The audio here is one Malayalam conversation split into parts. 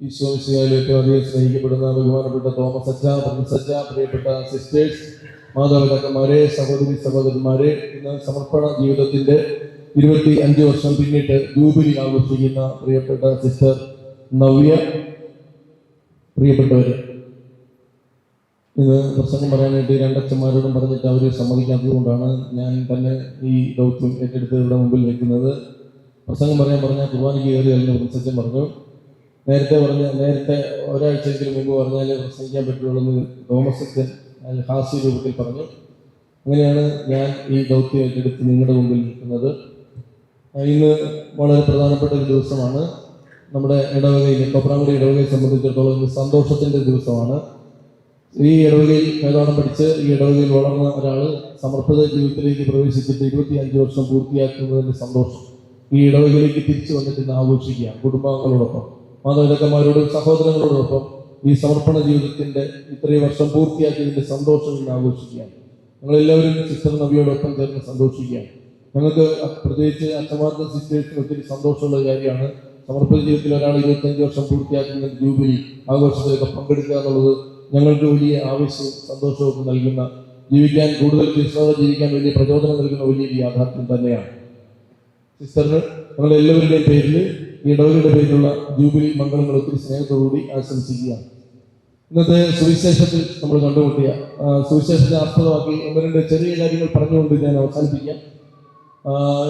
ഈശോമിശിയായാലും ഏറ്റവും അധികം സ്നേഹിക്കപ്പെടുന്ന ബഹുമാനപ്പെട്ട തോമസ് അച്ഛ പ്രിയപ്പെട്ട സിസ്റ്റേഴ്സ് മാതാപിതാക്കന്മാരെ സഹോദരി സഹോദരന്മാരെ ഇന്ന് സമർപ്പണ ജീവിതത്തിന്റെ ഇരുപത്തി അഞ്ച് വർഷം പിന്നിട്ട് ജൂബിലി ആഘോഷിക്കുന്ന പ്രിയപ്പെട്ട സിസ്റ്റർ നവ്യ പ്രിയപ്പെട്ടവര്. ഇന്ന് പ്രസംഗം പറയാനായിട്ട് രണ്ടച്ഛന്മാരോടും പറഞ്ഞിട്ട് അവരെ സമ്മതിക്കാത്തത് കൊണ്ടാണ് ഞാൻ തന്നെ ഈ ദൗത്യം ഏറ്റെടുത്ത് ഇവിടെ മുമ്പിൽ വെക്കുന്നത്. പ്രസംഗം പറയാൻ പറഞ്ഞാൽ കുർബാനയ്ക്ക് കയറി അല്ലെങ്കിൽ പ്രസംഗം പറഞ്ഞു. നേരത്തെ പറഞ്ഞ നേരത്തെ ഒരാഴ്ചയെങ്കിലും മുമ്പ് പറഞ്ഞാൽ പ്രസംഗിക്കാൻ പറ്റുള്ളൂ എന്ന് തോമസ് രൂപത്തിൽ പറഞ്ഞു. അങ്ങനെയാണ് ഞാൻ ഈ ദൗത്യം ഏറ്റെടുത്ത് നിങ്ങളുടെ മുമ്പിൽ നിൽക്കുന്നത്. ഇന്ന് വളരെ പ്രധാനപ്പെട്ട ഒരു ദിവസമാണ്. നമ്മുടെ ഇടവകയിൽ കൊപ്രാങ്കുടി ഇടവകയെ സംബന്ധിച്ചിടത്തോളം ഇന്ന് സന്തോഷത്തിന്റെ ദിവസമാണ്. ഈ ഇടവകയിൽ വേദോണം പഠിച്ച് ഈ ഇടവകയിൽ വളർന്ന ഒരാൾ സമർപ്പിത ജീവിതത്തിലേക്ക് പ്രവേശിച്ചിട്ട് ഇരുപത്തി അഞ്ച് വർഷം പൂർത്തിയാക്കുന്നതിന്റെ സന്തോഷം ഈ ഇടവകയിലേക്ക് തിരിച്ചു വന്നിട്ട് ഇന്ന് ആഘോഷിക്കുക കുടുംബാംഗങ്ങളോടൊപ്പം. മാതാപിതാക്കന്മാരോടും സഹോദരങ്ങളോടൊപ്പം ഈ സമർപ്പണ ജീവിതത്തിന്റെ ഇത്രയും വർഷം പൂർത്തിയാക്കിയതിന്റെ സന്തോഷം ഞാൻ ആഘോഷിക്കുകയാണ്. ഞങ്ങളെല്ലാവരും സിസ്റ്റർ നബിയോടൊപ്പം തന്നെ സന്തോഷിക്കുകയാണ്. ഞങ്ങൾക്ക് പ്രത്യേകിച്ച് അച്ഛമാർക്ക് സിസ്റ്റേഴ്സിന് ഒത്തിരി സന്തോഷമുള്ള കാര്യമാണ്. സമർപ്പിത ജീവിതത്തിൽ ഒരാൾ ഇരുപത്തഞ്ച് വർഷം പൂർത്തിയാക്കുന്ന ജൂബിലി ആഘോഷത്തിലൊക്കെ പങ്കെടുക്കുക എന്നുള്ളത് ഞങ്ങൾക്ക് വലിയ ആവശ്യവും സന്തോഷവും നൽകുന്ന ജീവിക്കാൻ കൂടുതൽ കൃഷ്ണത ജീവിക്കാൻ വലിയ പ്രചോദനം നൽകുന്ന വലിയ യാഥാർത്ഥ്യം തന്നെയാണ്. സിസ്റ്ററിന് ഞങ്ങളെല്ലാവരുടെയും പേരിൽ ഈ ഇടവകയുടെ പേരിലുള്ള ജൂബിലി മംഗളങ്ങൾ ഒത്തിരി സ്നേഹത്തോടുകൂടി ആശംസിക്കുകയാണ്. ഇന്നത്തെ സുവിശേഷത്തിൽ നമ്മൾ കണ്ടുമുട്ടിയ സുവിശേഷത്തെ ആസ്പദമാക്കി ഒന്ന് രണ്ട് ചെറിയ കാര്യങ്ങൾ പറഞ്ഞുകൊണ്ട് ഞാൻ അവസാനിപ്പിക്കാം.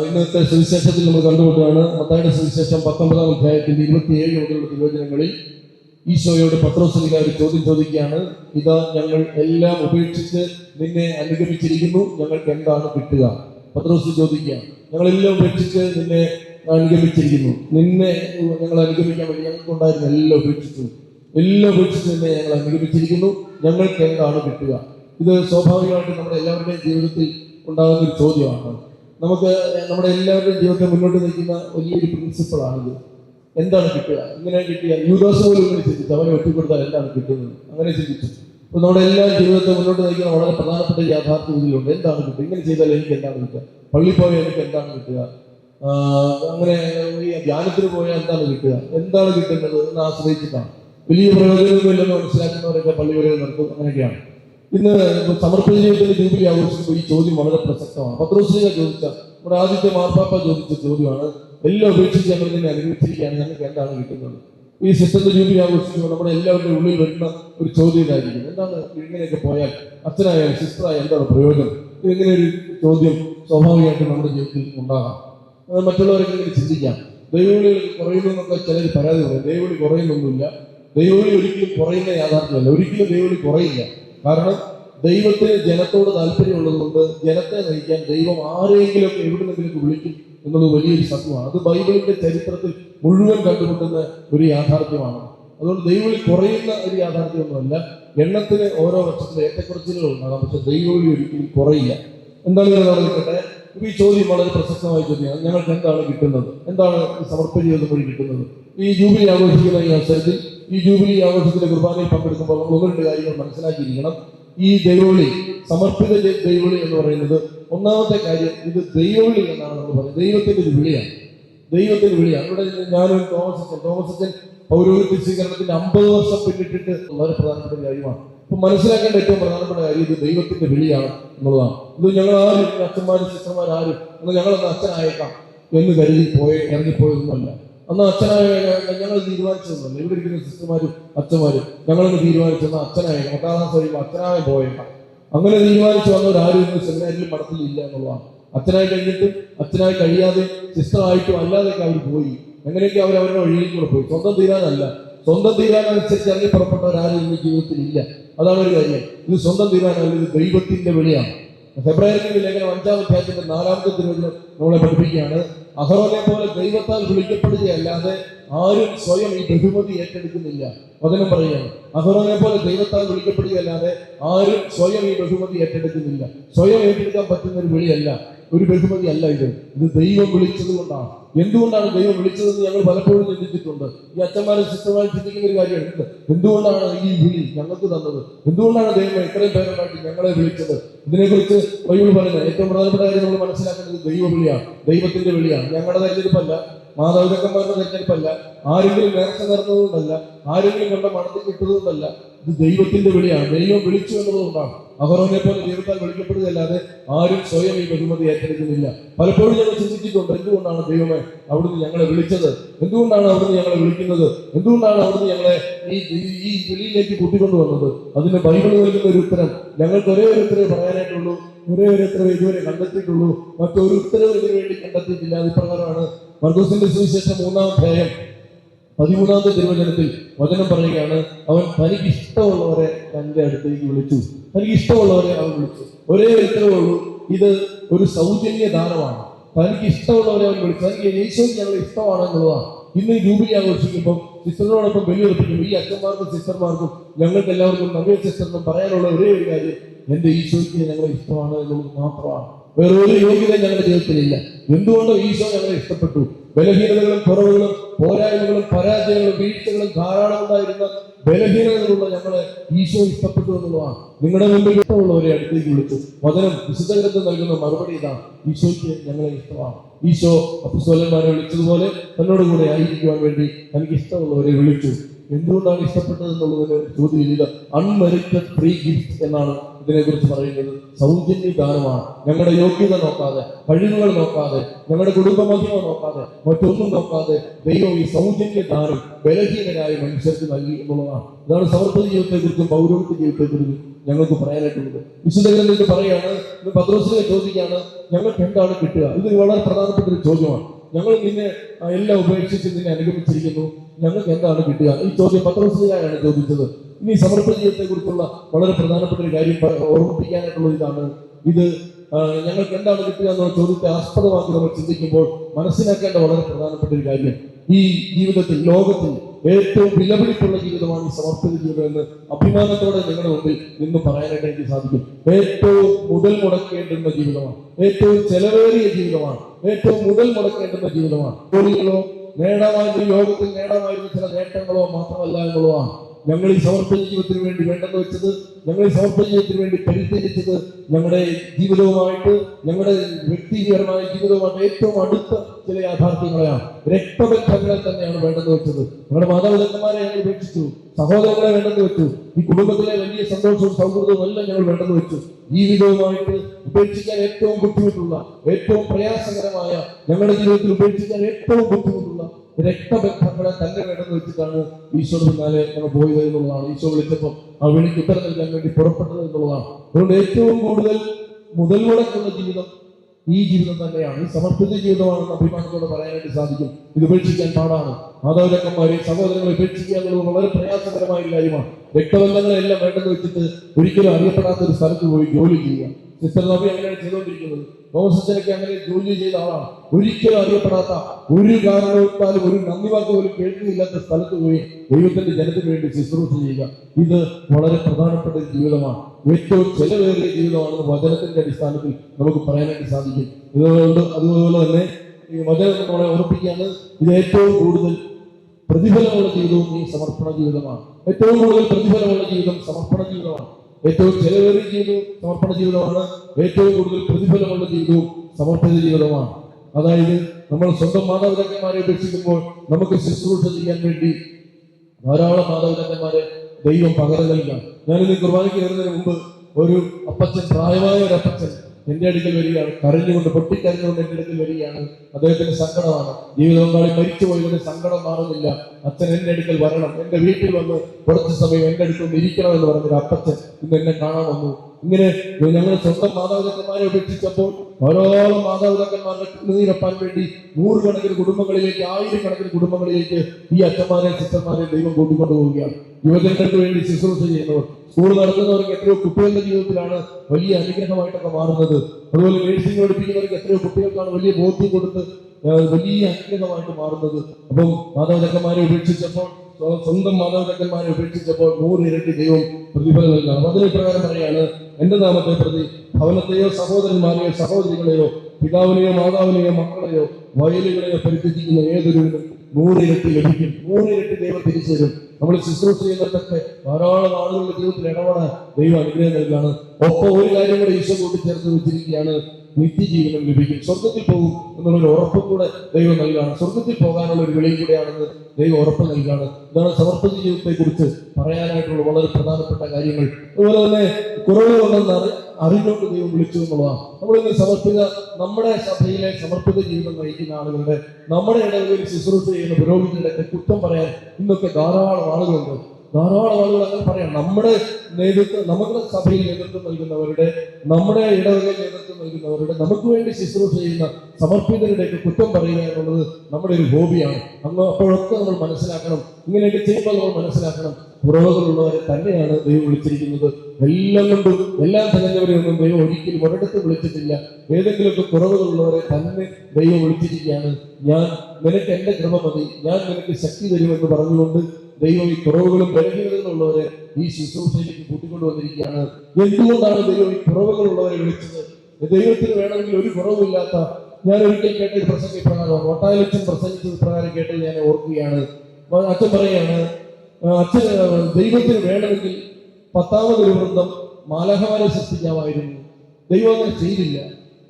ഇന്നത്തെ സുവിശേഷത്തിൽ നമ്മൾ കണ്ടുമുട്ടുകയാണ് മത്തായുടെ സുവിശേഷം പത്തൊമ്പതാം അധ്യായത്തിന്റെ ഇരുപത്തിയേഴ് മുതലുള്ള തിരുവചനങ്ങളിൽ ഈശോയോട് പത്രോസ്ലിക ഒരു ചോദ്യം ചോദിക്കുകയാണ് ഇതാ ഞങ്ങൾ എല്ലാം ഉപേക്ഷിച്ച് നിന്നെ അനുഗമിച്ചിരിക്കുന്നു ഞങ്ങൾക്ക് എന്താണ് കിട്ടുക? പത്രോസ് ചോദിക്കുക ഞങ്ങളെല്ലാം ഉപേക്ഷിച്ച് നിന്നെ അനുഗമിച്ചിരിക്കുന്നു. നിന്നെ ഞങ്ങൾ അനുഗമിക്കാൻ വേണ്ടി ഞങ്ങൾക്ക് ഉണ്ടായിരുന്ന എല്ലാം ഉപേക്ഷിച്ചു എല്ലാം ഉപേക്ഷിച്ച് നിന്നെ ഞങ്ങൾ അനുഗമിച്ചിരിക്കുന്നു. ഞങ്ങൾക്ക് എന്താണ് കിട്ടുക? ഇത് സ്വാഭാവികമായിട്ട് നമ്മുടെ എല്ലാവരുടെയും ജീവിതത്തിൽ ഉണ്ടാകുന്ന ഒരു ചോദ്യമാണ്. നമുക്ക് നമ്മുടെ എല്ലാവരുടെയും ജീവിതത്തെ മുന്നോട്ട് നയിക്കുന്ന വലിയൊരു പ്രിൻസിപ്പിളാണിത് എന്താണ് കിട്ടുക? ഇങ്ങനെ കിട്ടിയ യൂദാസ് പോലും ഇങ്ങനെ ചിന്തിച്ചു. അവനെ ഒറ്റപ്പെടുത്താൻ എന്താണ് കിട്ടുന്നത്? അങ്ങനെ ചിന്തിച്ചു. അപ്പൊ നമ്മുടെ എല്ലാ ജീവിതത്തെ മുന്നോട്ട് നയിക്കുന്ന വളരെ പ്രധാനപ്പെട്ട യാഥാർത്ഥ്യ ഇതിലുണ്ട് എന്താണ് കിട്ടുക? ഇങ്ങനെ ചെയ്താൽ എനിക്ക് എന്താണ് കിട്ടുക? പള്ളിപ്പോയ എനിക്ക് എന്താണ് കിട്ടുക? അങ്ങനെ ഈ ധ്യാനത്തിന് പോയാൽ എന്താണ് കിട്ടുക? എന്താണ് കിട്ടുന്നത്? എന്ന് ആശ്രയിച്ചിട്ടാണ്. വലിയ പ്രയോജനമൊന്നുമില്ലെന്ന് മനസ്സിലാക്കുന്നവരൊക്കെ പള്ളികളിൽ നടത്തും അങ്ങനെയൊക്കെയാണ്. ഇന്ന് സമർപ്പിത ജീവിതത്തിന്റെ ജൂബിലി ആഘോഷിക്കുമ്പോൾ ഈ ചോദ്യം വളരെ പ്രസക്തമാണ്. പത്രോസ്ലിക ചോദിച്ച നമ്മുടെ ആദ്യത്തെ മാർപ്പാപ്പ ചോദിച്ച ചോദ്യമാണ് എല്ലാം ഉപേക്ഷിച്ച് ഞങ്ങൾ തന്നെ അനുഭവിച്ചിരിക്കുകയാണ് ഞങ്ങൾക്ക് എന്താണ് കിട്ടുന്നത്? ഈ സിസ്റ്റത്തിന്റെ ജൂബിലി ആഘോഷിക്കുമ്പോൾ നമ്മുടെ എല്ലാവരുടെ ഉള്ളിൽ വരുന്ന ഒരു ചോദ്യം ഇതായിരിക്കും. എന്താണ് ഇങ്ങനെയൊക്കെ പോയാൽ അച്ഛനായാലും സിസ്റ്ററായാലും എന്താണ് പ്രയോജനം? ഇങ്ങനെ ഒരു ചോദ്യം സ്വാഭാവികമായിട്ടും നമ്മുടെ ജീവിതത്തിൽ ഉണ്ടാകാം. അത് മറ്റുള്ളവരൊക്കെ ഇങ്ങനെ ചിന്തിക്കാം. ദൈവവിളി കുറയുന്നു എന്നൊക്കെ ചിലർ പരാതി പറയും ദൈവവിളി കുറയുന്നൊന്നുമില്ല. ദൈവവിളി ഒരിക്കലും കുറയുന്ന യാഥാർത്ഥ്യമല്ല. ഒരിക്കലും ദൈവവിളി കുറയില്ല. കാരണം ദൈവത്തിന് ജനത്തോട് താല്പര്യമുള്ളതുകൊണ്ട് ജനത്തെ നയിക്കാൻ ദൈവം ആരെങ്കിലുമൊക്കെ എവിടുന്നെങ്കിലൊക്കെ വിളിക്കും എന്നുള്ളത് വലിയൊരു സത്യമാണ്. അത് ബൈബിളിന്റെ ചരിത്രത്തിൽ മുഴുവൻ കണ്ടുമുട്ടുന്ന ഒരു യാഥാർത്ഥ്യമാണ്. അതുകൊണ്ട് ദൈവവിളി കുറയുന്ന ഒരു യാഥാർത്ഥ്യമൊന്നുമല്ല. എണ്ണത്തിന് ഓരോ വർഷത്തിലും ഏറ്റക്കുറച്ചിലുകൾ ഉണ്ടാകാം. പക്ഷെ ദൈവവിളി ഒരിക്കലും കുറയില്ല. എന്താണ് ഞാൻ നിൽക്കട്ടെ ഇപ്പൊ ഈ ചോദ്യം വളരെ പ്രശസ്തമായ ചോദ്യമാണ്. ഞങ്ങൾക്ക് എന്താണ് കിട്ടുന്നത്? എന്താണ് ഈ സമർപ്പ ജീവിതം വഴി കിട്ടുന്നത്? ഈ ജൂബിലി ആഘോഷിക്കുന്ന ഈ അവസരത്തിൽ ഈ ജൂബിലി ആഘോഷത്തിന്റെ കുർബാനയിൽ പങ്കെടുക്കുമ്പോൾ നമ്മൾ ഒന്ന് രണ്ട് കാര്യങ്ങൾ മനസ്സിലാക്കിയിരിക്കണം. ഈ ദൈവവിളി സമർപ്പിത ദൈവവിളി എന്ന് പറയുന്നത് ഒന്നാമത്തെ കാര്യം ഇത് ദൈവവിളി എന്നാണ് നമ്മൾ പറയുന്നത്. ദൈവത്തിന്റെ ഒരു വിളിയാണ്. ദൈവത്തിന്റെ വിളിയാണ്. ഇവിടെ ഞാനും തോമസ് തോമസച്ചൻ പൗരോഹിത്യ സ്വീകരണത്തിന്റെ അമ്പത് വർഷം പിന്നിട്ടിട്ട് വളരെ പ്രധാനപ്പെട്ട കാര്യമാണ്. മനസ്സിലാക്കേണ്ട ഏറ്റവും പ്രധാനപ്പെട്ട കാര്യം ഇത് ദൈവത്തിന്റെ വിളിയാണ് എന്നുള്ളതാണ്. ഇത് ഞങ്ങൾ ആരും അച്ഛന്മാരും സിസ്റ്റർമാരും ആരും എന്നാൽ അച്ഛനായേക്കാം എന്ന് കരുതി പോയ ഇറങ്ങിപ്പോയതൊന്നുമല്ല. അന്ന് അച്ഛനായ ഞങ്ങൾ തീരുമാനിച്ചതൊന്നുമല്ല. ഇവിടെ ഇരിക്കുന്ന സിസ്റ്റർമാരും അച്ഛന്മാരും ഞങ്ങളൊന്ന് തീരുമാനിച്ചെന്ന് അച്ഛനായേക്കാം. പത്താം കഴിയുമ്പോൾ അച്ഛനായ പോയേക്കാം. അങ്ങനെ തീരുമാനിച്ചു വന്നവരാരും ഇന്ന് സെമിനാരിലും മഠത്തിലില്ല എന്നുള്ളതാണ്. അച്ഛനായി കഴിഞ്ഞിട്ടും അച്ഛനായി കഴിയാതെ സിസ്റ്ററായിട്ടും അല്ലാതെയൊക്കെ അവർ പോയി. എങ്ങനെയൊക്കെ അവർ അവരുടെ വഴിയിൽ കൂടെ പോയി. സ്വന്തം തീരാനല്ല. സ്വന്തം തീരാനനുസരിച്ച് ഇറങ്ങി പുറപ്പെട്ടവരാരും ഇന്ന് ജീവിതത്തിൽ ഇല്ല അതാണ് ഒരു കാര്യം. ഇത് സ്വന്തം തീരുമാനമല്ല ഇത് ദൈവത്തിന്റെ വിളിയാണ്. ഫെബ്രുവരി ലേഖനം അഞ്ചാം അധ്യായത്തിന്റെ നാലാമത്തെ തിരുവചനം നമ്മളെ പഠിപ്പിക്കുകയാണ്. അഹറോനെ പോലെ ദൈവത്താൽ വിളിക്കപ്പെടുകയല്ലാതെ ആരും സ്വയം ഈ ബഹുമതി ഏറ്റെടുക്കുന്നില്ല. വചനം പറയുകയാണ്. അഹറോനെ പോലെ ദൈവത്താൽ വിളിക്കപ്പെടുകയല്ലാതെ ആരും സ്വയം ഈ ബഹുമതി ഏറ്റെടുക്കുന്നില്ല. സ്വയം ഏറ്റെടുക്കാൻ പറ്റുന്ന ഒരു വിളിയല്ല. ഒരു ബഹുമതി അല്ല ഇത്. ഇത് ദൈവം വിളിച്ചത് കൊണ്ടാണ് എന്തുകൊണ്ടാണ് ദൈവം വിളിച്ചതെന്ന് ഞങ്ങൾ പലപ്പോഴും ചിന്തിച്ചിട്ടുണ്ട്. ഈ അച്ഛന്മാരെ സിസ്റ്റർമാരും ചിന്തിക്കുന്ന ഒരു കാര്യമുണ്ട്. എന്തുകൊണ്ടാണ് ഈ വിളി ഞങ്ങൾക്ക് തന്നത്? എന്തുകൊണ്ടാണ് ദൈവം ഇത്രയും പേരമായിട്ട് ഞങ്ങളെ വിളിച്ചത്? ഇതിനെക്കുറിച്ച് ബൈബിൾ പറയുന്നത് ഏറ്റവും പ്രധാനപ്പെട്ട കാര്യം നമ്മൾ മനസ്സിലാക്കേണ്ടത് ദൈവ വിളിയാണ്. ദൈവത്തിന്റെ വിളിയാണ്. ഞങ്ങളുടെ തെരഞ്ഞെടുപ്പല്ല മാതാപിതാക്കന്മാരുടെ തെരഞ്ഞെടുപ്പല്ല ആരെങ്കിലും നേർച്ച നേർന്നതുകൊണ്ടല്ല ആരെങ്കിലും കണ്ട മണത്തിൽ കിട്ടുന്നതുകൊണ്ടല്ല ഇത് ദൈവത്തിന്റെ വിളിയാണ്. ദൈവം വിളിച്ചു എന്നതുകൊണ്ടാണ് അഹറോനെ പോലെ ദൈവത്താൽ വിളിക്കപ്പെടുകയല്ലാതെ ആരും സ്വയം ഈ ബഹുമതി ഏറ്റെടുക്കുന്നില്ല. പലപ്പോഴും ഞങ്ങൾ ചിന്തിച്ചിട്ടുണ്ട് എന്തുകൊണ്ടാണ് ദൈവമേ അവിടുന്ന് ഞങ്ങളെ വിളിച്ചത്? എന്തുകൊണ്ടാണ് അവിടുന്ന് ഞങ്ങളെ വിളിക്കുന്നത്? എന്തുകൊണ്ടാണ് അവിടുന്ന് ഞങ്ങളെ ഈ ഈ- വിളിയിലേക്ക് കൂട്ടിക്കൊണ്ടുവന്നത്? അതിന് ബൈബിൾ നൽകുന്ന ഒരു ഉത്തരം. ഞങ്ങൾക്ക് ഒരേ ഒരു ഉത്തരവ് പറയാനായിട്ടുള്ളൂ. ഒരേ ഒരു ഉത്തരവ് ഇതുവരെ കണ്ടെത്തിയിട്ടുള്ളൂ. മറ്റൊരു ഉത്തരവ് ഇതിനു വേണ്ടി കണ്ടെത്തിയിട്ടില്ല. അത് പ്രകാരമാണ് മർഗോസിന്റെ സുവിശേഷം മൂന്നാം അധ്യായം പതിമൂന്നാമത്തെ തിരുവചനത്തിൽ വചനം പറയുകയാണ് അവൻ തനിക്ക് ഇഷ്ടമുള്ളവരെ തന്റെ അടുത്തേക്ക് വിളിച്ചു. തനിക്ക് ഇഷ്ടമുള്ളവരെ അവൻ വിളിച്ചു. ഒരേ ഉത്തരവേ ഉള്ളൂ ഇത് ഒരു സൗജന്യ ദാനമാണ് തനിക്ക് ഇഷ്ടമുള്ളവരെ അവൻ വിളിച്ചു. തനിക്ക് യേശുവിന് ഞങ്ങൾ ഇഷ്ടമാണ് എന്നുള്ളതാണ്. ഇന്ന് ഈ ജൂബിലി ആഘോഷിക്കുമ്പോൾ സിസ്റ്ററിനോടൊപ്പം ബലിയെടുപ്പിക്കും ഈ അച്ഛന്മാർക്കും സിസ്റ്റർമാർക്കും ഞങ്ങൾക്ക് എല്ലാവർക്കും നവ്യ സിസ്റ്ററിനും പറയാനുള്ള ഒരേ ഒരു കാര്യം എന്റെ ഈശോയ്ക്ക് ഞങ്ങളെ ഇഷ്ടമാണ് എന്നുള്ളത് മാത്രമാണ്. വേറെ ഒരു യോഗ്യത ഞങ്ങളുടെ ജീവിതത്തിലില്ല. എന്തുകൊണ്ടോ ഈശോ ഞങ്ങളെ ഇഷ്ടപ്പെട്ടു? ബലഹീനതകളും കുറവുകളും പോരായ്മകളും പരാജയങ്ങളും വീഴ്ചകളും ധാരാളം ഉണ്ടായിരുന്ന ബലഹീനതകളുള്ള ഞങ്ങളെ ഈശോ ഇഷ്ടപ്പെട്ടു എന്നുള്ളതാണ്. നിങ്ങളുടെ മുമ്പിൽ ഇഷ്ടമുള്ളവരെ അടുത്തേക്ക് വിളിച്ചു. വചനം വിശുദ്ധഗ്രന്ഥം നൽകുന്ന മറുപടി ഇതാണ് ഈശോയ്ക്ക് ഞങ്ങളെ ഇഷ്ടമാണ്. ഈശോ അപ്പസ്വലന്മാരെ വിളിച്ചതുപോലെ തന്നോട് കൂടെ ആയിരിക്കുവാൻ വേണ്ടി തനിക്ക് ഇഷ്ടമുള്ളവരെ വിളിച്ചു. എന്തുകൊണ്ടാണ് ഇഷ്ടപ്പെട്ടത് എന്നുള്ളതിന് ഒരു ചോദ്യം ഇത് അൺമെറിറ്റഡ് ഫ്രീ ഗിഫ്റ്റ് എന്നാണ് ഇതിനെക്കുറിച്ച് പറയുന്നത് സൗജന്യ ദാനമാണ് ഞങ്ങളുടെ യോഗ്യത നോക്കാതെ കഴിവുകൾ നോക്കാതെ ഞങ്ങളുടെ കുടുംബമഹിമ നോക്കാതെ മറ്റൊന്നും നോക്കാതെ ദൈവം ഈ സൗജന്യ ദാനം ബലഹീനരായ മനുഷ്യർക്ക് നൽകി എന്നുള്ളതാണ്. ഇതാണ് സമർപ്പണ ജീവിതത്തെക്കുറിച്ചും പൗരോഹിത്യ ജീവിതത്തെക്കുറിച്ചും ഞങ്ങൾക്ക് പറയാനായിട്ടുള്ളത്. വിശുദ്ധ ഗ്രന്ഥത്തിൽ പറയാണ് പത്രോസിനെ ചോദിക്കുകയാണ് ഞങ്ങൾക്ക് എന്താണ് കിട്ടുക? ഇത് വളരെ പ്രധാനപ്പെട്ട ഒരു ചോദ്യമാണ്. ഞങ്ങൾ നിന്നെ എല്ലാം ഉപേക്ഷിച്ച് നിന്നെ അനുഗമിച്ചിരിക്കുന്നു. ഞങ്ങൾക്ക് എന്താണ് കിട്ടുക? ഈ ചോദ്യം പത്രസുകാരാണ് ചോദിച്ചത്. ഇനി സമർപ്പണ ജീവിതത്തെ കുറിച്ചുള്ള വളരെ പ്രധാനപ്പെട്ട ഒരു കാര്യം ഓർമ്മിപ്പിക്കാനായിട്ടുള്ള ഇതാണ്. ഇത് ഞങ്ങൾക്ക് എന്താണ് കിട്ടുക എന്നുള്ള ചോദ്യത്തെ ആസ്പദമാക്കി നമ്മൾ ചിന്തിക്കുമ്പോൾ മനസ്സിലാക്കേണ്ട വളരെ പ്രധാനപ്പെട്ട ഒരു കാര്യം. ഈ ജീവിതത്തിൽ ലോകത്തിൽ ഏറ്റവും വിലപിടിപ്പുള്ള ജീവിതമാണ് സമർപ്പിത ജീവിതം എന്ന് അഭിമാനത്തോടെ നിങ്ങളുടെ മുമ്പിൽ നിന്ന് പറയാനായിട്ട് എനിക്ക് സാധിക്കും. ഏറ്റവും മുതൽ മുടക്കേണ്ടുന്ന ജീവിതമാണ്. ഏറ്റവും ചെലവേറിയ ജീവിതമാണ്. ഏറ്റവും മുതൽ മുടക്കേണ്ടുന്ന ജീവിതമാണ്. ജോലികളോ നേടാമായിരുന്ന ലോകത്തിൽ നേടാമായിരുന്ന ചില നേട്ടങ്ങളോ മാത്രമല്ല എന്നുള്ളതാണ്. ഞങ്ങൾ ഈ സമർപ്പ ജീവിതത്തിന് വേണ്ടി വേണ്ടെന്ന് വെച്ചത് ഞങ്ങൾ ഈ സമർപ്പ ജീവിതത്തിന് വേണ്ടി പരിചരിച്ചത് ഞങ്ങളുടെ ജീവിതവുമായിട്ട് ഞങ്ങളുടെ വ്യക്തിപരമായ ജീവിതവുമായിട്ട് ഏറ്റവും അടുത്ത ചില യാഥാർത്ഥ്യങ്ങളെയാണ്. രക്തബന്ധങ്ങളെ തന്നെയാണ് വേണ്ടെന്ന് വെച്ചത്. ഞങ്ങളുടെ മാതാപിതാക്കന്മാരെ ഞങ്ങൾ ഉപേക്ഷിച്ചു. സഹോദരങ്ങളെ വേണ്ടെന്ന് വെച്ചു. ഈ കുടുംബത്തിലെ വലിയ സന്തോഷവും സൗഹൃദവും എല്ലാം ഞങ്ങൾ വേണ്ടെന്ന് വെച്ചു. ജീവിതവുമായിട്ട് ഉപേക്ഷിക്കാൻ ഏറ്റവും ബുദ്ധിമുട്ടുള്ള ഏറ്റവും പ്രയാസകരമായ ഞങ്ങളുടെ ജീവിതത്തിൽ ഉപേക്ഷിക്കാൻ ഏറ്റവും ബുദ്ധിമുട്ടുള്ള രക്തബന്ധങ്ങളെ തന്നെ വേണമെന്ന് വെച്ചിട്ടാണ് ഈശോ പിന്നാലെ ഞങ്ങൾ പോയത് എന്നുള്ളതാണ്. ഈശോ വിളിച്ചപ്പോൾ ആ വിളിക്ക് ഉത്തരം നൽകാൻ വേണ്ടി പുറപ്പെട്ടത് എന്നുള്ളതാണ്. അതുകൊണ്ട് ഏറ്റവും കൂടുതൽ മുതൽ മുടക്കുന്ന ജീവിതം ഈ ജീവിതം തന്നെയാണ്. ഈ സമർപ്പിത ജീവിതമാണെന്ന് അഭിമാനത്തോടെ പറയാനായിട്ട് സാധിക്കും. ഇത് ഉപേക്ഷിക്കാൻ പാടാണ്. മാതാപിതാക്കന്മാരെ സഹോദരങ്ങളെ ഉപേക്ഷിക്കുക എന്നുള്ളത് വളരെ പ്രയാസകരമായ കാര്യമാണ്. രക്തബന്ധങ്ങളെല്ലാം വേണ്ടെന്ന് വെച്ചിട്ട് ഒരിക്കലും അറിയപ്പെടാത്ത ഒരു സ്ഥലത്ത് പോയി ജോലി ചെയ്യുക. സിസ്റ്റർ അങ്ങനെ ചെയ്തുകൊണ്ടിരിക്കുന്നത്. തോമസച്ചനൊക്കെ അങ്ങനെ ജോലി ചെയ്ത ആളാണ്. ഒരിക്കലും അറിയപ്പെടാത്ത ഒരു കാരണവത്താലും ഒരു നന്ദി വാക്ക് പോലും കേൾക്കുന്നില്ലാത്ത സ്ഥലത്ത് പോയി ദൈവത്തിന്റെ ജനത്തിന് വേണ്ടി ശുശ്രൂഷ ചെയ്യുക. ഇത് വളരെ പ്രധാനപ്പെട്ട ജീവിതമാണ്. ഏറ്റവും ചെലവേറിയ ജീവിതമാണെന്ന് വചനത്തിന്റെ അടിസ്ഥാനത്തിൽ നമുക്ക് പറയാനായിട്ട് സാധിക്കും. ഇതുകൊണ്ട് അതുപോലെ തന്നെ ഈ വചനം നമ്മളെ ഓർപ്പിക്കുകയാണ് ഇത് ഏറ്റവും കൂടുതൽ പ്രതിഫലമുള്ള ജീവിതവും ഈ സമർപ്പണ ജീവിതമാണ്. ഏറ്റവും കൂടുതൽ പ്രതിഫലമുള്ള ജീവിതം സമർപ്പണ ജീവിതമാണ്. ഏറ്റവും ചെലവേറിയ ജീവിതവും സമർപ്പണ ജീവിതമാണ് ഏറ്റവും കൂടുതൽ പ്രതിഫലമുള്ള ജീവിതവും സമർപ്പിത ജീവിതമാണ് അതായത് നമ്മൾ സ്വന്തം മാതാപിതാക്കന്മാരെ ഉപേക്ഷിക്കുമ്പോൾ നമുക്ക് ശുശ്രൂഷ ചെയ്യാൻ വേണ്ടി ധാരാളം മാതാപിതാക്കന്മാരെ ദൈവം നൽകാം. ഞാനിന്ന് കുർബാനയ്ക്ക് കയറുന്നതിന് മുമ്പ് ഒരു അപ്പച്ചൻ പ്രായമായ ഒരു അപ്പച്ചൻ എന്റെ അടുക്കൽ വരികയാണ് കരഞ്ഞുകൊണ്ട് പൊട്ടിക്കരഞ്ഞുകൊണ്ട് എന്റെ അടുക്കൽ വരികയാണ്. അദ്ദേഹത്തിന്റെ സങ്കടമാണ്. ജീവിത പങ്കാളി മരിച്ചു പോയതിന് സങ്കടം മാറുന്നില്ല. അച്ഛൻ എന്റെ അടുക്കൽ വരണം. എന്റെ വീട്ടിൽ വന്ന് കുറച്ച് സമയം എന്റെ അടുത്ത് ഇരിക്കണം എന്ന് പറഞ്ഞൊരു അപ്പച്ചൻ ഇന്ന് എന്നെ കാണാൻ വന്നു. ഇങ്ങനെ ഞങ്ങൾ സ്വന്തം മാതാപിതാക്കന്മാരെ ഉപേക്ഷിച്ചപ്പോൾ ധാരാളം മാതാപിതാക്കന്മാരുടെ കണ്ണുനീരപ്പാൻ വേണ്ടി നൂറുകണക്കിന് കുടുംബങ്ങളിലേക്ക് ആയിരക്കണക്കിന് കുടുംബങ്ങളിലേക്ക് ഈ അച്ഛന്മാരെ സിസ്റ്റർമാരെ ദൈവം കൂട്ടിക്കൊണ്ടു പോവുകയാണ് യുവജനങ്ങൾക്ക് വേണ്ടി ശുശ്രൂഷ ചെയ്യുന്നവർ സ്കൂൾ നടത്തുന്നവർക്ക് എത്രയോ കുട്ടികളുടെ ജീവിതത്തിലാണ് വലിയ അനുഗ്രഹമായിട്ടൊക്കെ മാറുന്നത്. അതുപോലെ നേഴ്സിംഗ് പഠിപ്പിക്കുന്നവർക്ക് എത്രയോ കുട്ടികൾക്കാണ് വലിയ ബോധ്യം കൊടുത്ത് വലിയ അനുഗ്രഹമായിട്ട് മാറുന്നത്. അപ്പം മാതാപിതാക്കന്മാരെ ഉപേക്ഷിച്ചപ്പോൾ സ്വന്തം മാതാപിതാക്കന്മാരെ ഉപേക്ഷിച്ചപ്പോൾ നൂറ് ഇരട്ടി ദൈവം പ്രതിഫലം നൽകാം അതിന് പ്രകാരം പറയാണ് എന്റെ നാമത്തെ പ്രതി ഭവനത്തെയോ സഹോദരന്മാരെയോ സഹോദരികളെയോ പിതാവിനെയോ മാതാവിനെയോ മക്കളെയോ വയലുകളെയോ പരിത്യജിക്കുന്ന ഏതൊരു നൂറിരട്ടി ലഭിക്കും. നൂറിരട്ടി ദൈവം തിരിച്ചു തരും നമ്മൾ ശുശ്രൂഷ ചെയ്യുന്നതൊക്കെ ധാരാളം ആളുകളുടെ ജീവിതത്തിൽ ഇടപെടാൻ ദൈവം അനുഗ്രഹം നൽകുകയാണ്. ഒപ്പം ഒരു കാര്യം കൂടെ ഈശോ കൂട്ടിച്ചേർത്ത് വെച്ചിരിക്കുകയാണ്. നിത്യജീവനം ലഭിക്കും. സ്വർഗത്തിൽ പോകും എന്നുള്ളൊരു ഉറപ്പും കൂടെ ദൈവം നൽകുകയാണ് സ്വർഗത്തിൽ പോകാനുള്ള ഒരു വിളിയും കൂടെയാണെന്ന് ദൈവം ഉറപ്പ് നൽകുകയാണ് ഇതാണ് സമർപ്പിത ജീവിതത്തെ കുറിച്ച് പറയാനായിട്ടുള്ള വളരെ പ്രധാനപ്പെട്ട കാര്യങ്ങൾ. അതുപോലെ തന്നെ കുറവുകളുണ്ടെന്ന് അറി അറിഞ്ഞുകൊണ്ട് ദൈവം വിളിച്ചു എന്നുള്ളതാണ്. നമ്മളിന്ന് സമർപ്പിത നമ്മുടെ സഭയിലെ സമർപ്പിത ജീവിതം നയിക്കുന്ന ആളുകളുടെ നമ്മുടെ ഇടയിൽ ശുശ്രൂഷ ചെയ്യുന്ന പുരോഗതിയുടെ കുറ്റം പറയാൻ ഇന്നൊക്കെ ധാരാളം ആളുകളുണ്ട്. ധാരാളം ആളുകൾ അങ്ങനെ പറയാം നമ്മുടെ നേതൃത്വം നമ്മുടെ സഭയിൽ നേതൃത്വം നൽകുന്നവരുടെ നമ്മുടെ ഇടവകയിൽ നേതൃത്വം നൽകുന്നവരുടെ നമുക്ക് വേണ്ടി ശുശ്രൂഷ ചെയ്യുന്ന സമർപ്പിതരുടെയൊക്കെ കുറ്റം പറയുക എന്നുള്ളത് നമ്മുടെ ഒരു ഹോബിയാണ്. അന്ന് അപ്പോഴൊക്കെ നമ്മൾ മനസ്സിലാക്കണം. ഇങ്ങനെയൊക്കെ ചെയ്യുമ്പോൾ നമ്മൾ മനസ്സിലാക്കണം. പുറകുകളുള്ളവരെ തന്നെയാണ് ദൈവം വിളിച്ചിരിക്കുന്നത്. എല്ലാം കൊണ്ടും എല്ലാം തികഞ്ഞവരെയൊന്നും ദൈവം ഒരിക്കലും ഒരിടത്ത് വിളിച്ചിട്ടില്ല. ഏതെങ്കിലുമൊക്കെ കുറവുകളുള്ളവരെ തന്നെ ദൈവം വിളിച്ചിരിക്കുകയാണ്. ഞാൻ നിനക്ക് എന്റെ കൃപ മതി. ഞാൻ നിനക്ക് ശക്തി തരുമെന്ന് പറഞ്ഞുകൊണ്ട് ദൈവം ഈ കുറവുകളും ബലഹീനതകളുള്ളവരെ ഈ ശുശ്രൂഷയിലേക്ക് കൂട്ടിക്കൊണ്ടുവന്നിരിക്കുകയാണ്. എന്തുകൊണ്ടാണ് ദൈവം ഈ കുറവുകളുള്ളവരെ വിളിച്ചത്? ദൈവത്തിന് വേണമെങ്കിൽ ഒരു കുറവുമില്ലാത്ത ഞാൻ ഒരിക്കൽ കേട്ട ഒരു പ്രസംഗ പ്രകാരം പ്രസംഗിച്ചത് പ്രകാരം കേട്ടത് ഞാൻ ഓർക്കുകയാണ്. അച്ഛൻ പറയുകയാണ് അച്ഛൻ ദൈവത്തിന് വേണമെങ്കിൽ പത്താമതൊരു വൃന്ദം മാലാഹമാരെ സൃഷ്ടിക്കാമായിരുന്നു. ദൈവം അങ്ങനെ ചെയ്തില്ല.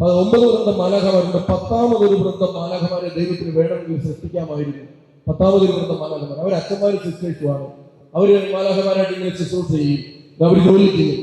ഒമ്പത് വൃന്ദം മാലാഹമാരുണ്ട് പത്താമതൊരു വൃന്ദം മാലാഹമാരെ ദൈവത്തിന് വേണമെങ്കിൽ സൃഷ്ടിക്കാമായിരുന്നു. പത്താമതൊരു വൃന്ദം മാലാഹമാർ അവർ അച്ഛന്മാര് ശുശ്രൂഷമാണ് അവർ മാലാഹമാരായിട്ട് ഇങ്ങനെ ശുശ്രൂഷ ചെയ്യും. അവർ ജോലി ചെയ്യും.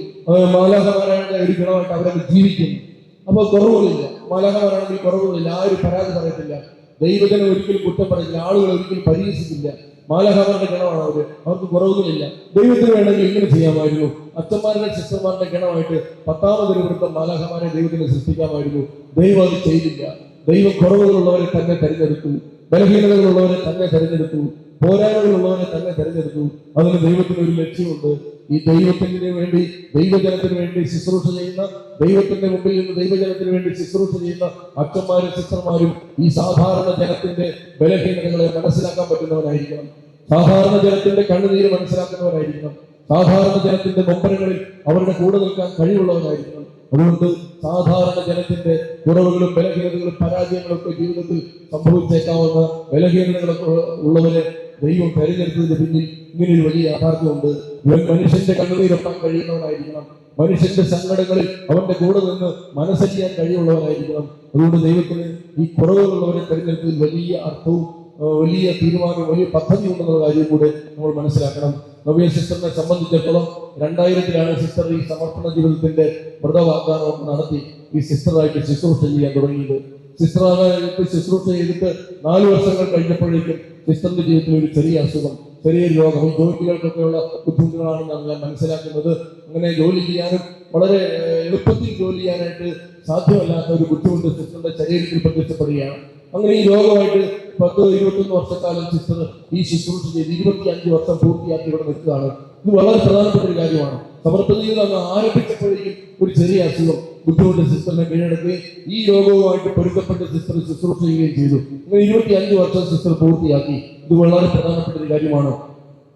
മാലാഹമാരായിട്ട് ഒരു ഗുണമായിട്ട് അവരത് ജീവിക്കുന്നു അപ്പൊ കുറവുകളില്ല. മാലാഹമാരാണെങ്കിൽ കുറവുകളില്ല. ആരും പരാതി പറയത്തില്ല. ദൈവജനം ഒരിക്കലും കുറ്റം പറയില്ല ആളുകൾ ഒരിക്കലും പരിഹസിക്കില്ല മാലാഹമാരുടെ ഗണമാണ് അവർ. അവർക്ക് കുറവുകളില്ല. ദൈവത്തിന് വേണമെങ്കിൽ ഇങ്ങനെ ചെയ്യാമായിരുന്നു. അച്ഛന്മാരുടെ സിസ്റ്റർമാരുടെ ഗണമായിട്ട് പത്താമതൊരു വൃത്തം മാലാഹമാരെ ദൈവത്തിന് സൃഷ്ടിക്കാമായിരുന്നു. ദൈവം അത് ചെയ്തില്ല. ദൈവം കുറവുകളുള്ളവരെ തന്നെ തെരഞ്ഞെടുത്തു. ബലഹീനതകളുള്ളവരെ തന്നെ തെരഞ്ഞെടുത്തു പോരായ്മകളുള്ളവരെ തന്നെ തെരഞ്ഞെടുത്തു. അതിന് ദൈവത്തിന് ഒരു ലക്ഷ്യമുണ്ട്. ഈ ദൈവത്തിന് വേണ്ടി ദൈവജനത്തിന് വേണ്ടി ശുശ്രൂഷ ചെയ്യുന്ന ദൈവത്തിന്റെ മുമ്പിൽ നിന്ന് ദൈവജനത്തിന് വേണ്ടി ശുശ്രൂഷ ചെയ്യുന്ന അച്ഛന്മാരും സിസ്റ്റർമാരും ഈ സാധാരണ ജനത്തിന്റെ ബലഹീനതകളെ മനസ്സിലാക്കാൻ പറ്റുന്നവരായിരിക്കണം. സാധാരണ ജനത്തിന്റെ കണ്ണുനീര് മനസ്സിലാക്കുന്നവരായിരിക്കണം. സാധാരണ ജനത്തിന്റെ നൊമ്പരങ്ങളിൽ അവരുടെ കൂടെ നിൽക്കാൻ കഴിവുള്ളവരായിരിക്കണം. അതുകൊണ്ട് സാധാരണ ജനത്തിന്റെ കുറവുകളും ബലഹീനതകളും പരാജയങ്ങളും ഒക്കെ ജീവിതത്തിൽ സംഭവിച്ചേക്കാവുന്ന ബലഹീനതകളൊക്കെ ഉള്ളവരെ ദൈവം തെരഞ്ഞെടുത്തതിന് പിന്നിൽ ഇങ്ങനെ ഒരു വലിയ യാഥാർത്ഥ്യമുണ്ട്. ഇവൻ മനുഷ്യന്റെ കണ്ണുനീരൊപ്പാൻ കഴിയുന്നവനായിരിക്കണം. മനുഷ്യന്റെ സങ്കടങ്ങളിൽ അവന്റെ കൂടെ നിന്ന് മനസ്സറിയാൻ കഴിയുള്ളവനായിരിക്കണം അതുകൊണ്ട് ദൈവത്തിന് ഈ കുറവുകളുള്ളവരെ തെരഞ്ഞെടുത്തതിൽ വലിയ അർത്ഥവും വലിയ തീരുമാനവും വലിയ പദ്ധതി ഉണ്ടെന്നുള്ള കാര്യം കൂടെ നമ്മൾ മനസ്സിലാക്കണം. നവീൻ സിസ്റ്ററിനെ സംബന്ധിച്ചിടത്തോളം രണ്ടായിരത്തിലാണ് സിസ്റ്റർ ഈ സമർപ്പണ ജീവിതത്തിന്റെ വ്രതവാഗ്ദാനം നടത്തി ഈ സിസ്റ്ററായിട്ട് ശുശ്രൂഷ ചെയ്യാൻ തുടങ്ങിയത്. സിസ്റ്ററായിട്ട് ശുശ്രൂഷ ചെയ്തിട്ട് നാല് വർഷങ്ങൾ കഴിഞ്ഞപ്പോഴേക്കും സിസ്റ്ററിന്റെ ജീവിതത്തിൽ ഒരു ചെറിയ അസുഖം ചെറിയ രോഗം ജോലികൾക്കൊക്കെയുള്ള ബുദ്ധിമുട്ടുകളാണെന്നാണ് ഞാൻ മനസ്സിലാക്കുന്നത്. അങ്ങനെ ജോലി ചെയ്യാനും വളരെ എളുപ്പത്തിൽ ജോലി ചെയ്യാനായിട്ട് സാധ്യമല്ലാത്ത ഒരു ബുദ്ധിമുട്ട് സിസ്റ്ററിന്റെ ശരീരത്തിൽ പ്രത്യക്ഷപ്പെടുകയാണ്. അങ്ങനെ ഈ രോഗമായിട്ട് പത്ത് ഇരുപത്തൊന്ന് വർഷക്കാലം സിസ്റ്റർ ഈ ശുശ്രൂഷ ചെയ്ത് ഇരുപത്തി അഞ്ച് വർഷം പൂർത്തിയാക്കി ഇവിടെ നിൽക്കുകയാണ്. ഇത് വളരെ പ്രധാനപ്പെട്ട ഒരു കാര്യമാണ്. സമർപ്പിതയിൽ നിന്ന് ആരംഭിച്ചപ്പോഴേക്കും ഒരു ചെറിയ അസുഖം ബുദ്ധിമുട്ട് സിസ്റ്ററിനെ കീഴടക്കുകയും ഈ രോഗവുമായിട്ട് പൊരുത്തപ്പെട്ട സിസ്റ്റർ ശുശ്രൂഷ ചെയ്യുകയും ചെയ്തു. ഇരുപത്തി അഞ്ച് വർഷം സിസ്റ്റർ പൂർത്തിയാക്കി. ഇത് വളരെ പ്രധാനപ്പെട്ട ഒരു കാര്യമാണ്.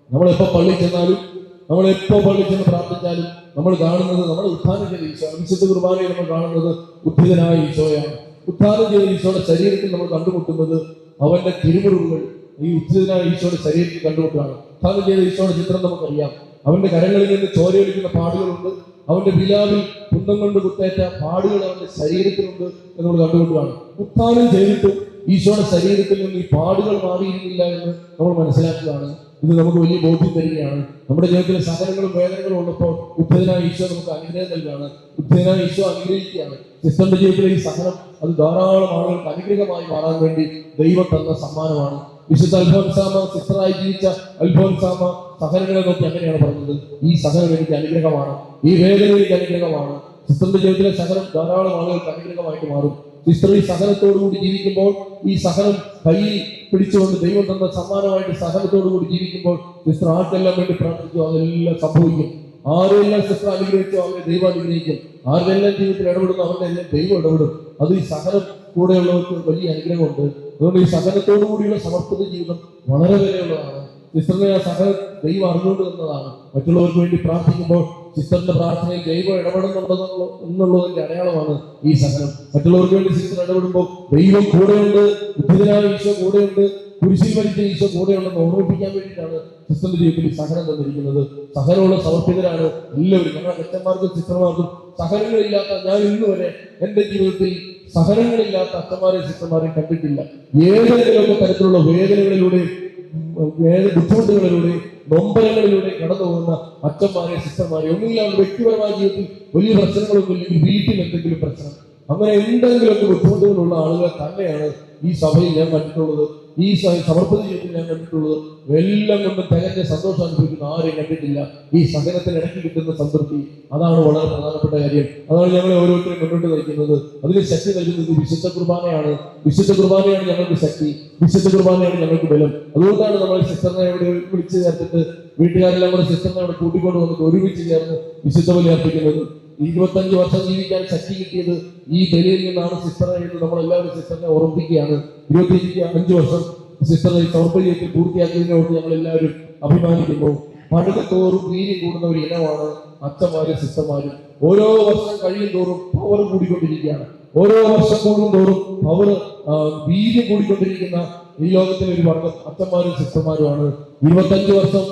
നമ്മളെപ്പോ പള്ളി ചെന്നാലും നമ്മളെപ്പോ പള്ളി ചെന്ന് പ്രാർത്ഥിച്ചാലും നമ്മൾ കാണുന്നത് നമ്മൾ ഉത്ഥാനം ചെയ്ത ഈശോ വിശുദ്ധ കുർബാനയിൽ നമ്മൾ കാണുന്നത് ഉദ്ധിതനായ ഈശോയാണ്. ഉത്ഥാനം ചെയ്ത ഈശോയുടെ ശരീരത്തിൽ നമ്മൾ കണ്ടുമുട്ടുന്നത് അവന്റെ തിരുമുറിവുകൾ ഈ ഉച്ചതിനായ ഈശോയുടെ ശരീരത്തിൽ കണ്ടുകൊണ്ടാണ് ഉത്ഥാനം ചെയ്ത ഈശോയുടെ ചിത്രം നമുക്കറിയാം. അവന്റെ കരങ്ങളിൽ നിന്ന് ചോരയൊലിക്കുന്ന പാടുകളുണ്ട്. അവന്റെ വിലാവിൽ കുന്തം കൊണ്ട് കുത്തേറ്റ പാടുകൾ അവന്റെ ശരീരത്തിലുണ്ട് എന്ന് കണ്ടുകൊണ്ടാണ് ഉത്ഥാനം ചെയ്തിട്ടും ഈശോയുടെ ശരീരത്തിൽ നിന്ന് ഈ പാടുകൾ മാറിയിരുന്നില്ല എന്ന് നമ്മൾ മനസ്സിലാക്കുകയാണ്. ഇത് നമുക്ക് വലിയ ബോധ്യം തരികയാണ്. നമ്മുടെ ജീവിതത്തിലെ സഹനങ്ങളും വേദനകളും ഉള്ളപ്പോൾ ഉദ്ധനായ ഈശോ നമുക്ക് അനുഗ്രഹം നൽകുകയാണ്. ഉദ്ധനായ ഈശോ അനുഗ്രഹിക്കുകയാണ്. സിസ്റ്ററിന്റെ ജീവിതത്തിലെ ഈ സഹനം അത് ധാരാളം ആളുകൾക്ക് അനുഗ്രഹമായി മാറാൻ വേണ്ടി ദൈവം തന്ന സമ്മാനമാണ്. വിശുദ്ധ അൽഫോൻസാമ സിസ്റ്ററായി ജീവിച്ച അൽഫോൻസാമ സഹനങ്ങളെ നോക്കി അങ്ങനെയാണ് പറഞ്ഞത്. ഈ സഹനം എനിക്ക് അനുഗ്രഹമാണ്. ഈ വേദന എനിക്ക് അനുഗ്രഹമാണ്. സിസ്റ്ററിന്റെ ജീവിതത്തിലെ സഹനം ധാരാളം ആളുകൾക്ക് അനുഗ്രഹമായിട്ട് മാറും. ഈ സഹനത്തോടുകൂടി ജീവിക്കുമ്പോൾ ഈ സഹനം കയ്യിൽ പിടിച്ചുകൊണ്ട് ദൈവം തന്ന സമ്മാനമായിട്ട് സഹനത്തോടുകൂടി ജീവിക്കുമ്പോൾ സിസ്റ്റർ ആർക്കെല്ലാം വേണ്ടി പ്രാർത്ഥിച്ചു അതെല്ലാം സംഭവിക്കും. ആരെല്ലാം സിസ്റ്റർ അനുഗ്രഹിച്ചോ അവരെ ദൈവം അനുഗ്രഹിക്കും. ആരുടെല്ലാം ജീവിതത്തിൽ ഇടപെടുന്നു അവരുടെ എല്ലാം ദൈവം ഇടപെടും. അത് ഈ സഹനം കൂടെയുള്ളവർക്ക് വലിയ അനുഗ്രഹമുണ്ട്. അതുകൊണ്ട് ഈ സഹനത്തോടു കൂടിയുള്ള സമർപ്പിത ജീവിതം വളരെ വിലയുള്ളതാണ്. സിസ്റ്ററിനെ ആ സഹനം ദൈവം അറിഞ്ഞുകൊണ്ട് തന്നതാണ്. മറ്റുള്ളവർക്ക് വേണ്ടി പ്രാർത്ഥിക്കുമ്പോൾ സിസ്റ്ററിന്റെ പ്രാർത്ഥനയിൽ ദൈവം ഇടപെടുന്നുണ്ടെന്നുള്ള എന്നുള്ളതിന്റെ അടയാളമാണ് ഈ സഹനം. മറ്റുള്ളവർക്ക് വേണ്ടി സിസ്റ്റർ ഇടപെടുമ്പോൾ ദൈവം കൂടെയുണ്ട് ബുദ്ധിതനായ ഈശോ കൂടെയുണ്ട് കുരിശിൽ മരിച്ച ഈശോ കൂടെയുണ്ടെന്ന് ഓർമ്മിപ്പിക്കാൻ വേണ്ടിയിട്ടാണ് സിസ്റ്ററിന്റെ ജീവിതത്തിൽ സഹനം തന്നിരിക്കുന്നത്. സഹനമുള്ള സമർപ്പിതരാണ് എല്ലാവരും. ഞങ്ങളുടെ അച്ഛന്മാർക്കും സിസ്റ്റർമാർക്കും സഹനങ്ങളില്ലാത്ത ഞാൻ ഇന്ന് വരെ എന്റെ ജീവിതത്തിൽ സഹനങ്ങളില്ലാത്ത അച്ഛന്മാരെയും സിസ്റ്റർമാരെയും കണ്ടിട്ടില്ല. ഏതെങ്കിലുമൊക്കെ തരത്തിലുള്ള വേദനകളിലൂടെ ബുദ്ധിമുട്ടുകളിലൂടെയും ബുദ്ധിമുട്ടുകളിലൂടെ നൊമ്പരങ്ങളിലൂടെ കടന്നു പോകുന്ന അച്ഛന്മാരെ സിസ്റ്റർമാരെ ഒന്നുമില്ല അവരുടെ വ്യക്തിപരമായ ജീവിതത്തിൽ വലിയ പ്രശ്നങ്ങളൊന്നും ഇല്ലെങ്കിൽ വീട്ടിൽ എന്തെങ്കിലും പ്രശ്നം. അങ്ങനെ എന്തെങ്കിലുമൊക്കെ ബുദ്ധിമുട്ടുകളുള്ള ആളുകളെ തന്നെയാണ് ഈ സഭയിൽ ഞാൻ കണ്ടിട്ടുള്ളത്. ഈ സമർപ്പിത ജീവിതത്തിൽ ഞാൻ കണ്ടിട്ടുള്ളത് എല്ലാം കൊണ്ട് തികഞ്ഞ സന്തോഷം അനുഭവിക്കുന്ന ആരെയും കണ്ടിട്ടില്ല. ഈ സഹനത്തിന് ഇടയ്ക്ക് കിട്ടുന്ന സംതൃപ്തി അതാണ് വളരെ പ്രധാനപ്പെട്ട കാര്യം. അതാണ് ഞങ്ങളെ ഓരോരുത്തരും മുന്നോട്ട് നയിക്കുന്നത്. അതിന് ശക്തി നൽകുന്നത് വിശുദ്ധ കുർബാനയാണ്. വിശുദ്ധ കുർബാനയാണ് ഞങ്ങൾക്ക് ശക്തി. വിശുദ്ധ കുർബാനയാണ് ഞങ്ങൾക്ക് ബലം. അതുകൊണ്ടാണ് നമ്മൾ സിസ്റ്ററിനെ ഇവിടെ വിളിച്ചു ചേർത്തിട്ട് വീട്ടുകാരെല്ലാം കൂടെ സിസ്റ്ററിനെ അവിടെ കൂട്ടിക്കൊണ്ട് വന്നിട്ട് ഒരുമിച്ച് ചേർന്ന് വിശുദ്ധ ബലി അർപ്പിക്കുന്നത്. ഇരുപത്തഞ്ച് വർഷം ജീവിക്കാൻ ശക്തി കിട്ടിയത് ഈ ബലിയിൽ നിന്നാണ് സിസ്റ്ററെ എന്ന് നമ്മൾ എല്ലാവരും സിസ്റ്ററിനെ ഓർമ്മിപ്പിക്കുകയാണ്. ഇരുപത്തി അഞ്ച് വർഷം സിസ്റ്ററെ സൗർബല്യത്തിൽ പൂർത്തിയാക്കിയതിനോട് ഞങ്ങൾ എല്ലാവരും അഭിമാനിക്കുന്നു. പടുക തോറും വീര്യം കൂടുന്ന ഒരു ഇനമാണ് അച്ഛന്മാരും സിസ്റ്റർമാരും. ഓരോ വർഷം കഴിയും തോറും പവർ കൂടിക്കൊണ്ടിരിക്കുകയാണ്. ഓരോ വർഷം കൂടും തോറും പവർ വീര്യം കൂടിക്കൊണ്ടിരിക്കുന്ന ഈ ലോകത്തിലെ ഒരു വർഗം അച്ഛന്മാരും സിസ്റ്റർമാരുമാണ്. ഇരുപത്തഞ്ച് വർഷം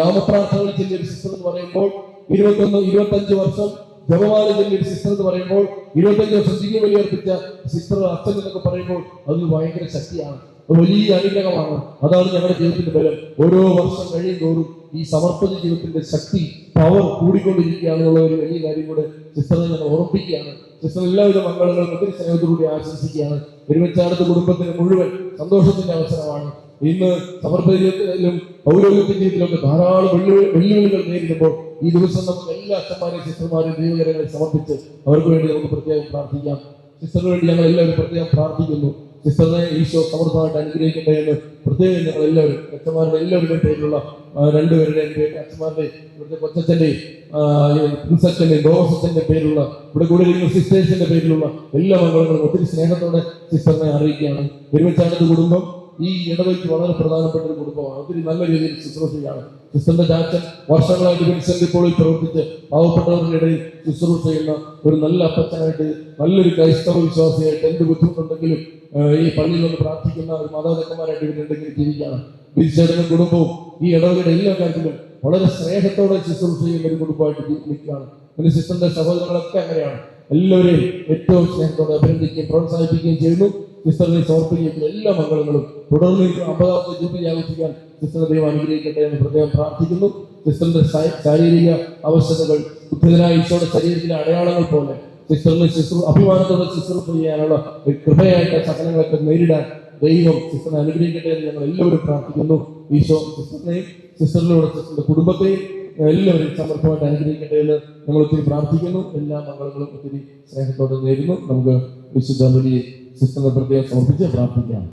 യാമപ്രാർത്ഥനകൾ ചെല്ലിയ ഒരു സിസ്റ്റർ എന്ന് പറയുമ്പോൾ ഇരുപത്തൊന്ന് ഇരുപത്തഞ്ച് വർഷം ജപമാല ചെല്ലിയ ഒരു സിസ്റ്റർ എന്ന് പറയുമ്പോൾ ഇരുപത്തഞ്ച് വർഷം ജീവി വലിയ അർപ്പിച്ച സിസ്റ്റർ അച്ഛൻ എന്നൊക്കെ പറയുമ്പോൾ അത് ഭയങ്കര ശക്തിയാണ്. വലിയ അനുഗ്രഹമാണ്. അതാണ് ഞങ്ങളുടെ ജീവിതത്തിന്റെ ബലം. ഓരോ വർഷം കഴിയും തോറും ഈ സമർപ്പണ ജീവിതത്തിന്റെ ശക്തി പവർ കൂടിക്കൊണ്ടിരിക്കുകയാണ് എന്നുള്ള ഒരു വലിയ കാര്യം കൂടെ സിസ്റ്ററെ ഞങ്ങൾ ഓർമ്മിപ്പിക്കുകയാണ്. സിസ്റ്റർ എല്ലാവിധ മംഗളങ്ങളും ഒത്തിരി സ്നേഹത്തോടുകൂടി ആശംസിക്കുകയാണ്. ഒരുമിച്ചാടത്ത് കുടുംബത്തിന് മുഴുവൻ സന്തോഷത്തിന്റെ അവസരമാണ്. ഇന്ന് പൗരോഹിത്യ ജീവിതത്തിലൊക്കെ ധാരാളം വെല്ലുവിളി വെല്ലുവിളികൾ നേരിടുമ്പോൾ ഈ ദിവസം നമുക്ക് എല്ലാ അച്ഛന്മാരെയും സിസ്റ്റർമാരെയും ദൈവകരങ്ങളെ സമർപ്പിച്ച് അവർക്ക് വേണ്ടി നമുക്ക് പ്രത്യേകം പ്രാർത്ഥിക്കാം. സിസ്റ്ററിന് വേണ്ടി ഞങ്ങൾ എല്ലാവരും പ്രത്യേകം പ്രാർത്ഥിക്കുന്നു. സിസ്റ്ററിനെ ഈശോ സമൃദ്ധമായിട്ട് അനുഗ്രഹിക്കട്ടെ എന്ന് പ്രത്യേകം ഞങ്ങൾ എല്ലാവരും അച്ഛന്മാരുടെ എല്ലാവരുടെയും പേരിലുള്ള രണ്ടുപേരുടെയും പേര് അച്ഛന്മാരുടെ ഇവിടുത്തെ കൊച്ചച്ഛന്റെയും പ്രിൻസച്ഛന്റെയും ഗോവസച്ഛന്റെ പേരിലുള്ള ഇവിടെ കൂടെ ഇരിക്കുന്ന സിസ്റ്റേഴ്സിന്റെ പേരിലുള്ള എല്ലാ മംഗളങ്ങളും. ഒത്തിരി സ്നേഹത്തോടെ സിസ്റ്ററിനെ അറിയിക്കുകയാണ്. ഒരുമിച്ചാണ് കുടുംബം ഈ ഇടവയ്ക്ക് വളരെ പ്രധാനപ്പെട്ട ഒരു കുടുംബമാണ്. ഒത്തിരി നല്ല രീതിയിൽ ശുശ്രൂഷയാണ്. സിസ്റ്ററിന്റെ ചാച്ചൻ വർഷങ്ങളായിട്ട് വിൻസെന്റ് കോളിൽ പ്രവർത്തിച്ച് പാവപ്പെട്ടവരുടെ ഇടയിൽ ശുശ്രൂഷ ചെയ്യുന്ന ഒരു നല്ല അപ്പച്ചനായിട്ട് നല്ലൊരു ക്രൈസ്തവ വിശ്വാസിയായിട്ട് എന്ത് ബുദ്ധിമുട്ടുണ്ടെങ്കിലും ഈ പള്ളിയിൽ വന്ന് പ്രാർത്ഥിക്കുന്ന ഒരു മാതാപിതാക്കന്മാരായിട്ട് ഇവരുണ്ടെങ്കിൽ ജീവിക്കുകയാണ് ബിരിച്ചേട്ടനും കുടുംബവും ഈ ഇടവകയുടെ എല്ലാ കാര്യത്തിലും വളരെ സ്നേഹത്തോടെ ശുശ്രൂഷ ചെയ്യുന്ന ഒരു കുടുംബമായിട്ട് നിൽക്കുകയാണ്. എന്റെ സിസ്റ്ററിന്റെ സഹോദരങ്ങളൊക്കെ അങ്ങനെയാണ്. എല്ലാവരെയും ഏറ്റവും സ്നേഹത്തോടെ അഭിനന്ദിക്കുകയും പ്രോത്സാഹിപ്പിക്കുകയും ചെയ്യുന്നു. സിസ്റ്ററിനെ സമർപ്പിക്കുകയും എല്ലാ മംഗളങ്ങളും തുടർന്ന് അമ്പതാമത്തെ ജൂബിലി ആഘോഷിക്കാൻ സിസ്റ്റർ ദൈവം അനുഗ്രഹിക്കട്ടെ എന്ന് പ്രത്യേകം പ്രാർത്ഥിക്കുന്നു. സിസ്റ്ററിന്റെ ശാരീരിക അവസ്ഥകൾ ബുദ്ധിതനായ ഈശോയുടെ ശരീരത്തിലെ അടയാളങ്ങൾ പോലെ സിസ്റ്ററിനെ ശുശ്രൂ അഭിമാനത്തോടെ ശുശ്രൂഷ ചെയ്യാനുള്ള കൃപയായിട്ട് സകലങ്ങളൊക്കെ നേരിടാൻ ദൈവം സിസ്റ്ററിനെ അനുഗ്രഹിക്കട്ടെ എന്ന് ഞങ്ങൾ എല്ലാവരും പ്രാർത്ഥിക്കുന്നു. ഈശോ സിസ്റ്ററിനെയും സിസ്റ്ററിലൂടെ സിസ്റ്ററിന്റെ കുടുംബത്തെയും എല്ലാവരും സമർത്ഥമായിട്ട് അനുഗ്രഹിക്കട്ടെ എന്ന് ഞങ്ങൾ ഒത്തിരി പ്രാർത്ഥിക്കുന്നു. എല്ലാ മംഗളങ്ങളും ഒത്തിരി സ്നേഹത്തോടെ നേരുന്നു. നമുക്ക് വിശുദ്ധ സിസ്റ്ററിനെ പ്രത്യേകം സമർപ്പിച്ച് പ്രാർത്ഥിക്കാം.